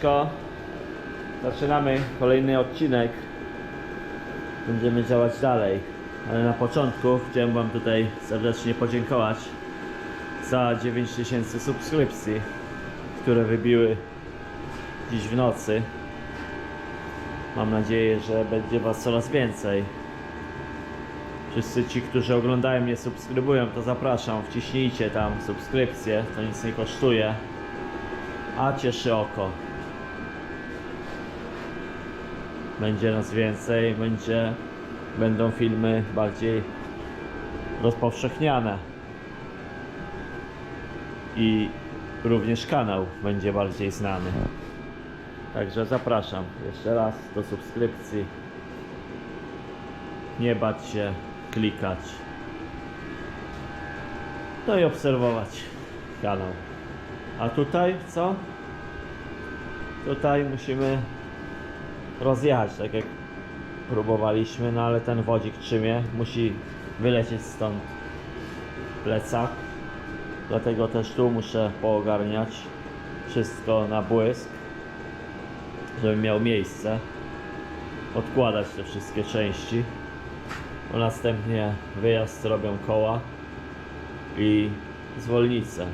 Siemaneczko. Zaczynamy kolejny odcinek. Będziemy działać dalej. Ale na początku chciałem Wam tutaj serdecznie podziękować za 9000 subskrypcji, które wybiły dziś w nocy. Mam nadzieję, że będzie Was coraz więcej. Wszyscy ci, którzy oglądają mnie, subskrybują, to zapraszam, wciśnijcie tam subskrypcję, to nic nie kosztuje, a cieszy oko. Będzie nas więcej, będzie, będą filmy bardziej rozpowszechniane. I również kanał będzie bardziej znany. Także zapraszam jeszcze raz do subskrypcji. Nie bać się klikać. No i obserwować kanał. A tutaj co? Tutaj musimy rozjechać, tak jak próbowaliśmy, no ale ten wodzik trzymie, musi wylecieć stąd plecak. Dlatego też tu muszę poogarniać wszystko na błysk, żeby miał miejsce. Odkładać te wszystkie części. A następnie wyjazd robią koła i zwolnice.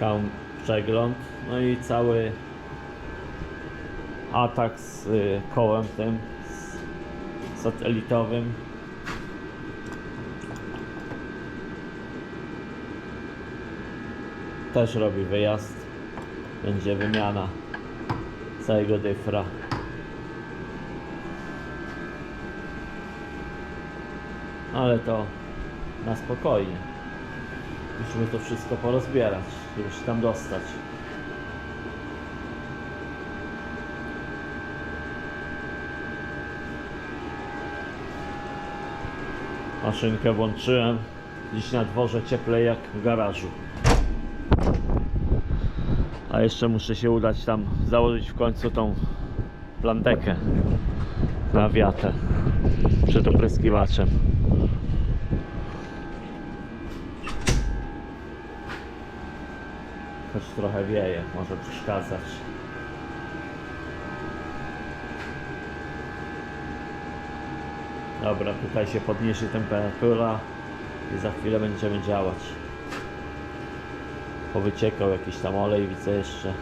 Kam przegląd, no i cały atak z y, kołem tym z satelitowym. Też robi wyjazd. Będzie wymiana całego dyfra. Ale to na spokojnie. Musimy to wszystko porozbierać, żeby się tam dostać. Maszynkę włączyłem. Dziś na dworze cieplej jak w garażu. A jeszcze muszę się udać tam założyć w końcu tą plantekę na wiatę przed opryskiwaczem. Choć trochę wieje, może przeszkadzać. Dobra, tutaj się podniesie temperatura i za chwilę będziemy działać. Powyciekał jakiś tam olej, widzę jeszcze.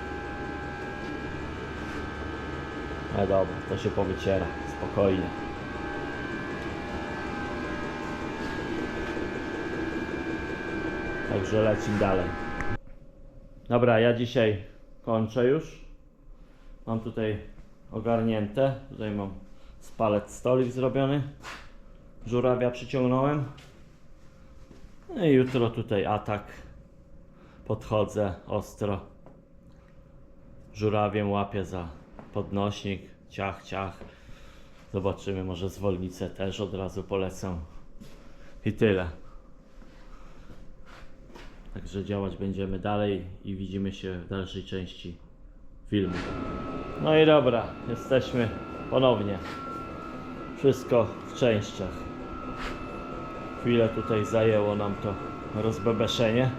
No dobra, to się powyciera, spokojnie. Także lecimy dalej. Dobra, ja dzisiaj kończę już. Mam tutaj ogarnięte. Tutaj mam spalet stolik zrobiony. Żurawia przyciągnąłem. No i jutro tutaj atak. Podchodzę ostro. Żurawiem łapię za podnośnik. Ciach, ciach. Zobaczymy, może zwolnicę też od razu polecę. I tyle. Także działać będziemy dalej i widzimy się w dalszej części filmu. No i dobra, jesteśmy ponownie. Wszystko w częściach. Chwilę tutaj zajęło nam to rozbebeszenie.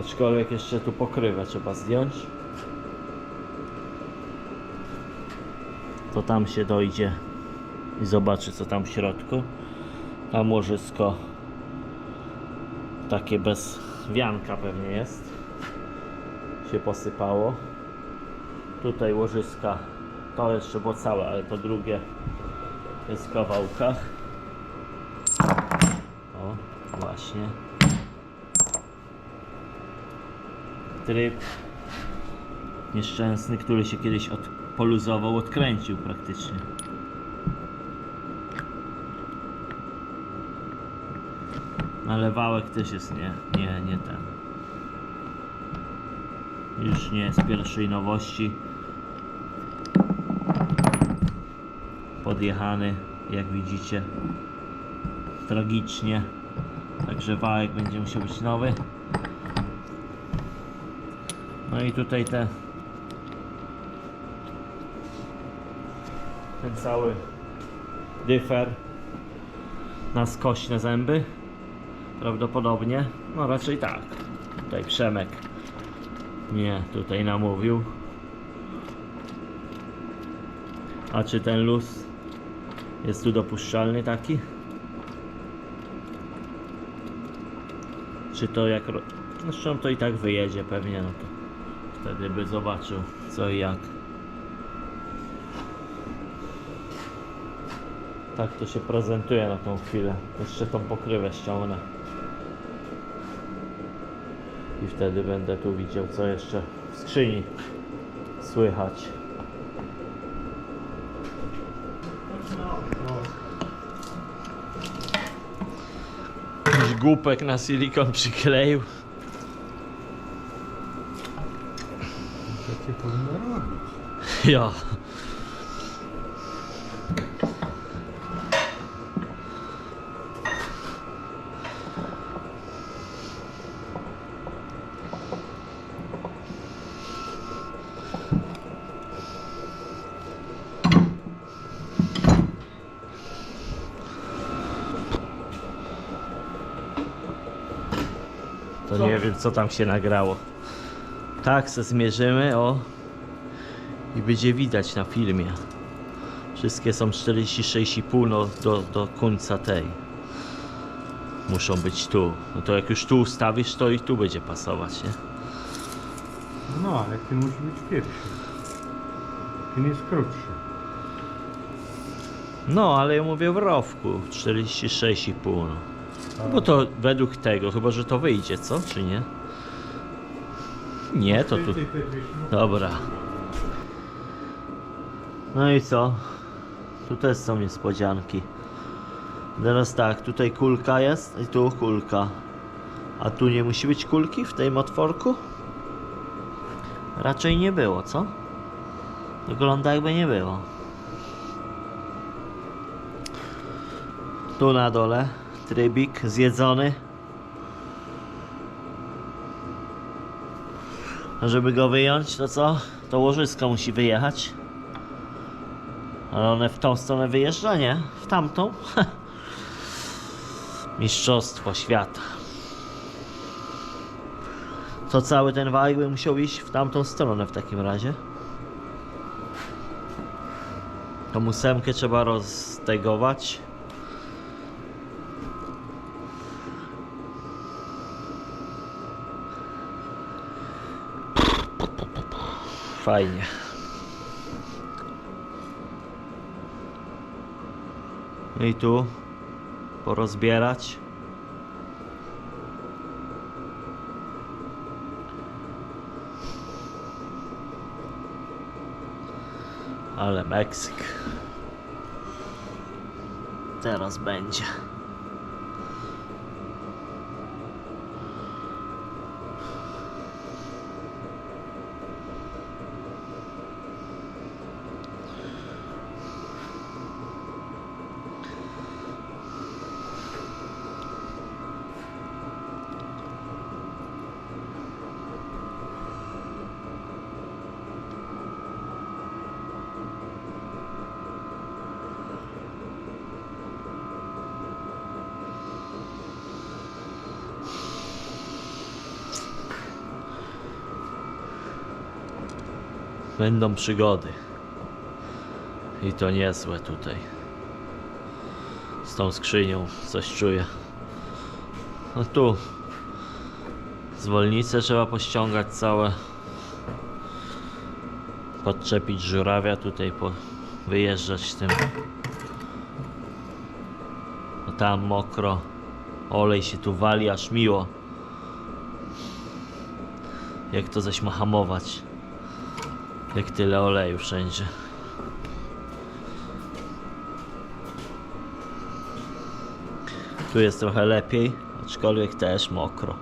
Aczkolwiek jeszcze tu pokrywę trzeba zdjąć. To tam się dojdzie i zobaczy co tam w środku. Tam łożysko takie bez wianka pewnie jest się posypało tutaj łożyska to jeszcze było całe, ale to drugie jest w kawałkach o właśnie tryb nieszczęsny, który się kiedyś od, poluzował, odkręcił praktycznie Nalewałek też jest nie, nie, nie ten. Już nie z pierwszej nowości. Podjechany, jak widzicie. Tragicznie. Także wałek będzie musiał być nowy. No i tutaj te ten cały dyfer na skośne zęby prawdopodobnie. No raczej tak. Tutaj Przemek Nie, tutaj namówił. A czy ten luz jest tu dopuszczalny taki? Czy to jak... Zresztą to i tak wyjedzie pewnie, no to wtedy by zobaczył co i jak. Tak to się prezentuje na tą chwilę. Jeszcze tą pokrywę ściągnę. I wtedy będę tu widział co jeszcze w skrzyni słychać. Głupek na silikon przykleił. Powinno robić. Ja. Nie wiem co tam się nagrało. Tak, se zmierzymy, o. I będzie widać na filmie. Wszystkie są 46,5 no, do, do końca tej. Muszą być tu. No to jak już tu ustawisz, to i tu będzie pasować, nie? No, ale ten musi być pierwszy. Ten jest krótszy. No, ale ja mówię w rowku. 46,5 no. No Bo to według tego, chyba że to wyjdzie, co? Czy nie? Nie, to tu... Dobra. No i co? Tu też są niespodzianki. Teraz tak, tutaj kulka jest i tu kulka. A tu nie musi być kulki w tym otworku? Raczej nie było, co? Wygląda jakby nie było. Tu na dole trybik zjedzony. A żeby go wyjąć, to co? To łożysko musi wyjechać. Ale one w tą stronę wyjeżdża, nie? W tamtą? Mistrzostwo świata. To cały ten wałek by musiał iść w tamtą stronę w takim razie. Tą ósemkę trzeba roztegować. Fajnie. I tu porozbierać. Ale Meksyk. Teraz będzie. Będą przygody. I to niezłe tutaj. Z tą skrzynią coś czuję. No tu. Zwolnice trzeba pościągać całe. Podczepić żurawia tutaj, po, wyjeżdżać tym. No tam mokro. Olej się tu wali aż miło. Jak to zaś ma hamować? Jak tyle oleju wszędzie. Tu jest trochę lepiej, aczkolwiek też mokro.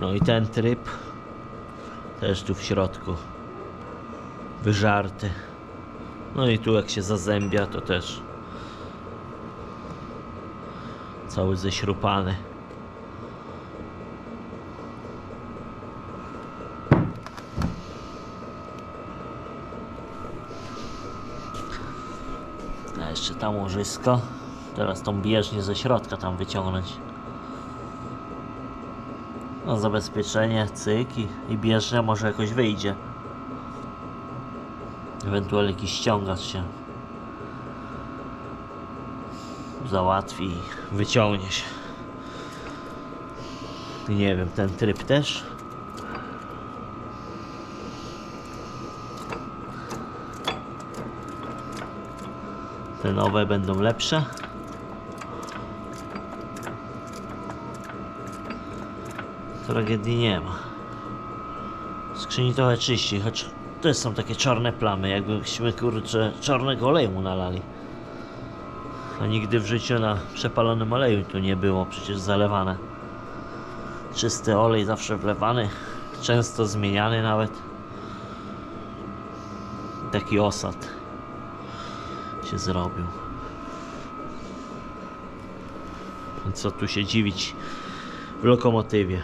No i ten tryb też tu w środku. Wyżarty. No i tu jak się zazębia, to też cały ześrupany. A jeszcze tam łożysko. Teraz tą bieżnię ze środka tam wyciągnąć. No zabezpieczenie, cyk i, bieżnia może jakoś wyjdzie. Ewentualnie jakiś ściągacz się załatwi i wyciągnie się. Nie wiem, ten tryb też. Te nowe będą lepsze. Tragedii nie ma. Skrzyni trochę czyściej, choć też są takie czarne plamy, jakbyśmy kurczę czarnego oleju nalali. A nigdy w życiu na przepalonym oleju tu nie było przecież zalewane. Czysty olej zawsze wlewany, często zmieniany nawet. Taki osad się zrobił. Co tu się dziwić w lokomotywie.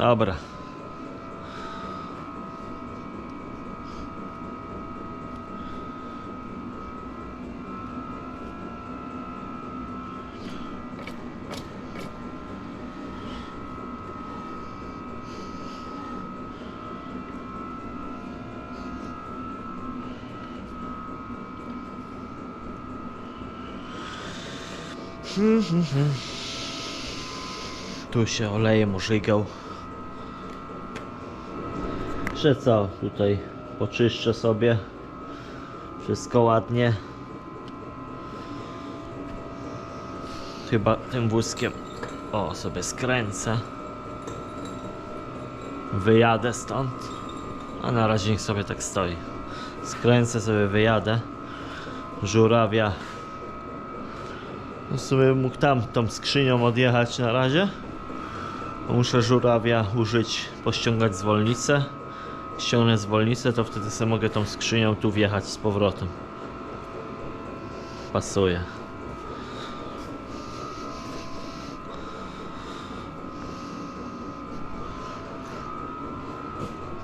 Dobra. Tu się olejem użygał. Że co, tutaj poczyszczę sobie. Wszystko ładnie. Chyba tym wózkiem o sobie skręcę. Wyjadę stąd. A na razie niech sobie tak stoi. Skręcę sobie, wyjadę. Żurawia. No w sumie mógł tam tą skrzynią odjechać na razie. Muszę żurawia użyć, pościągać zwolnicę. Ściągnę zwolnicę, to wtedy sobie mogę tą skrzynią tu wjechać z powrotem. Pasuje.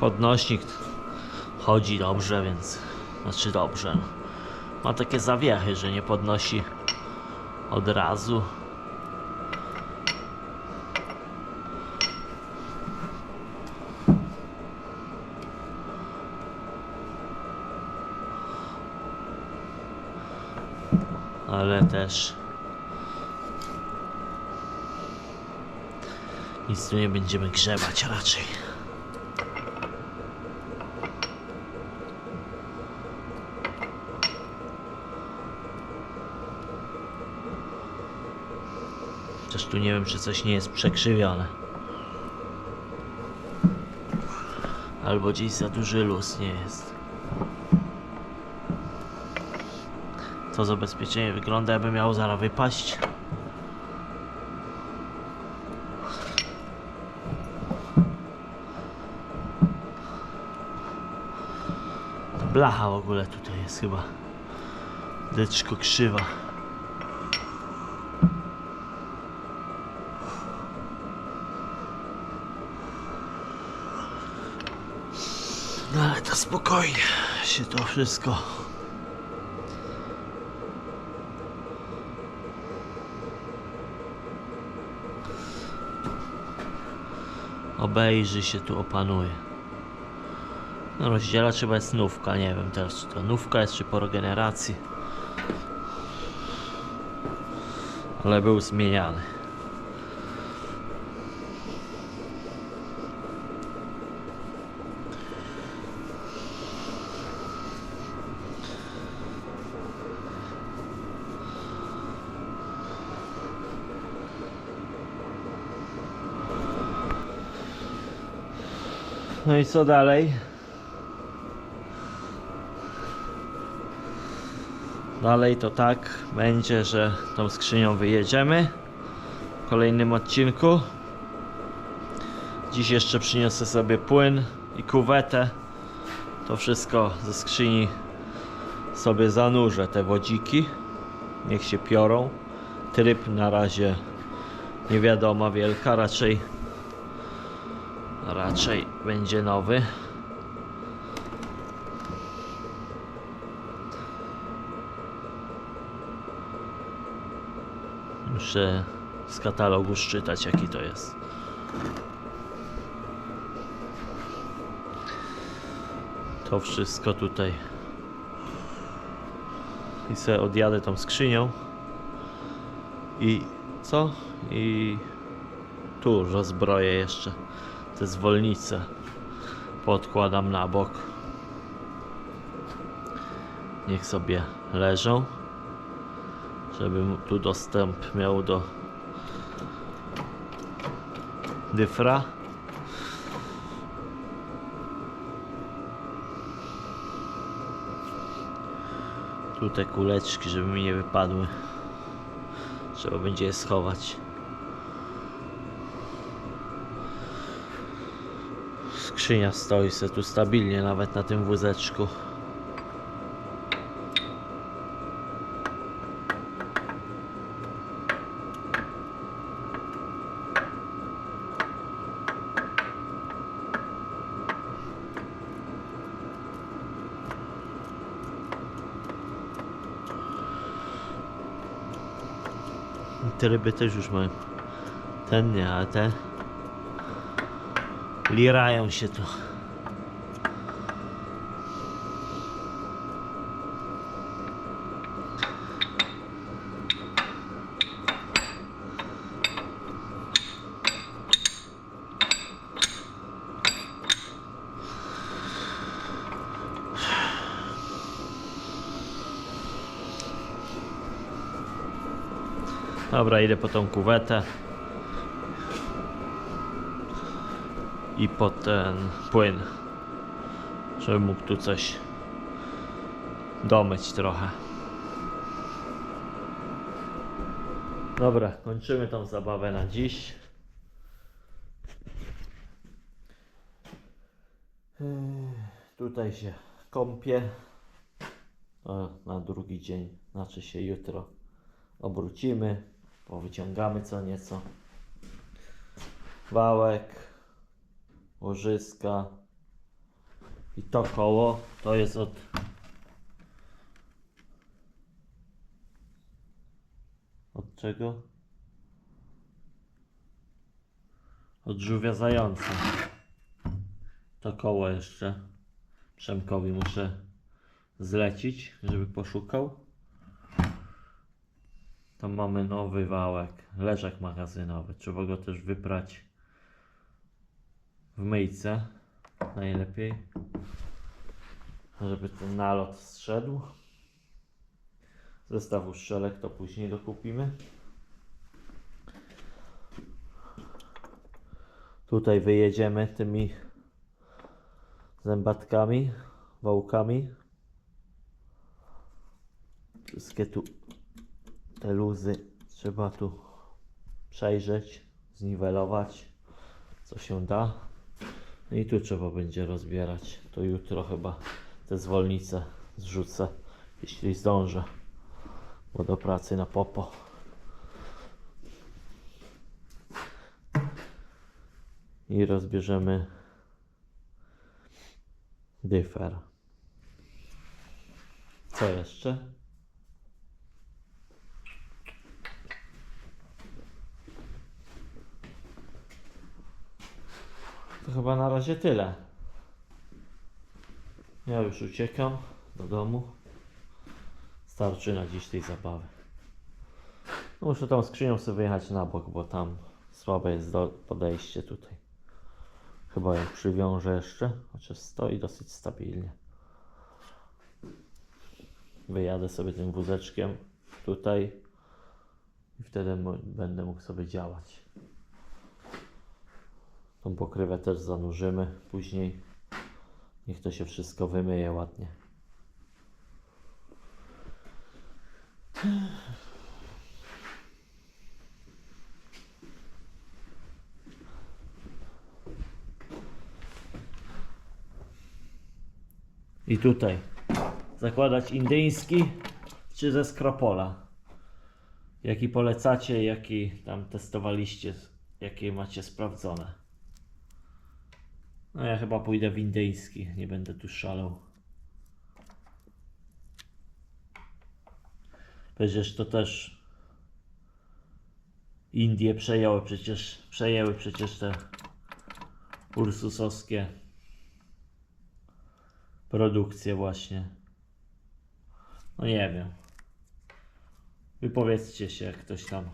Podnośnik chodzi dobrze, więc znaczy dobrze. Ma takie zawiechy, że nie podnosi od razu. Też nic tu nie będziemy grzebać raczej. Chociaż tu nie wiem, czy coś nie jest przekrzywione. Albo gdzieś za duży luz nie jest. To zabezpieczenie wygląda jakby miało zaraz wypaść. Blacha w ogóle tutaj jest chyba. Deczko krzywa. No ale to spokojnie się to wszystko obejrzy się tu opanuje. No rozdzielacz chyba jest nówka, nie wiem teraz czy to nówka jest czy po regeneracji. Ale był zmieniany. No i co dalej? Dalej to tak będzie, że tą skrzynią wyjedziemy w kolejnym odcinku. Dziś jeszcze przyniosę sobie płyn i kuwetę. To wszystko ze skrzyni sobie zanurzę, te wodziki. Niech się piorą. Tryb na razie nie wiadoma wielka, raczej Raczej będzie nowy. Muszę z katalogu szczytać jaki to jest. To wszystko tutaj. I sobie odjadę tą skrzynią. I co? I tu rozbroję jeszcze te zwolnice. Podkładam na bok. Niech sobie leżą. Żebym tu dostęp miał do dyfra. Tu te kuleczki, żeby mi nie wypadły. Trzeba będzie je schować. Skrzynia stoi se tu stabilnie nawet na tym wózeczku. Te ryby też już mają. Ten nie, ale te lirają się tu. Dobra, idę po tą kuwetę. I po ten płyn. Żeby mógł tu coś domyć trochę. Dobra, kończymy tą zabawę na dziś. Ech, Tutaj się kąpię. Na drugi dzień, znaczy się jutro obrócimy, powyciągamy co nieco. Wałek, łożyska i to koło to jest od od czego? Od żółwia zająca. To koło jeszcze Przemkowi muszę zlecić, żeby poszukał. Tam mamy nowy wałek, leżak magazynowy. Trzeba go też wyprać w myjce najlepiej, żeby ten nalot zszedł. Zestaw uszczelek to później dokupimy. Tutaj wyjedziemy tymi zębatkami, wałkami. Wszystkie tu te luzy trzeba tu przejrzeć, zniwelować, co się da. I tu trzeba będzie rozbierać. To jutro chyba te zwolnice zrzucę, jeśli zdążę, bo do pracy na popo. I rozbierzemy dyfer. Co jeszcze? To chyba na razie tyle. Ja już uciekam do domu. Starczy na dziś tej zabawy. No muszę tą skrzynią sobie wyjechać na bok, bo tam słabe jest podejście tutaj. Chyba ją przywiążę jeszcze, chociaż stoi dosyć stabilnie. Wyjadę sobie tym wózeczkiem tutaj i wtedy będę mógł sobie działać. Tą pokrywę też zanurzymy później. Niech to się wszystko wymyje ładnie. I tutaj zakładać indyjski czy ze skropola. Jaki polecacie, jaki tam testowaliście, jakie macie sprawdzone. No ja chyba pójdę w indyjski, nie będę tu szalał. Przecież to też Indie przejęły przecież, przejęły przecież te ursusowskie produkcje właśnie. No nie wiem. Wypowiedzcie się, jak ktoś tam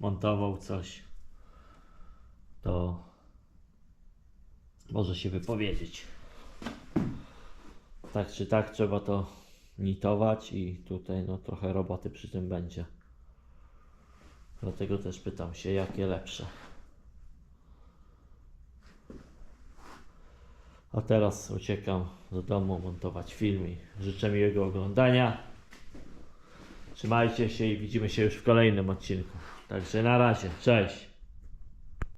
montował coś, to może się wypowiedzieć. Tak czy tak trzeba to nitować i tutaj no trochę roboty przy tym będzie. Dlatego też pytam się, jakie lepsze. A teraz uciekam do domu montować film i życzę miłego oglądania. Trzymajcie się i widzimy się już w kolejnym odcinku. Także na razie, cześć.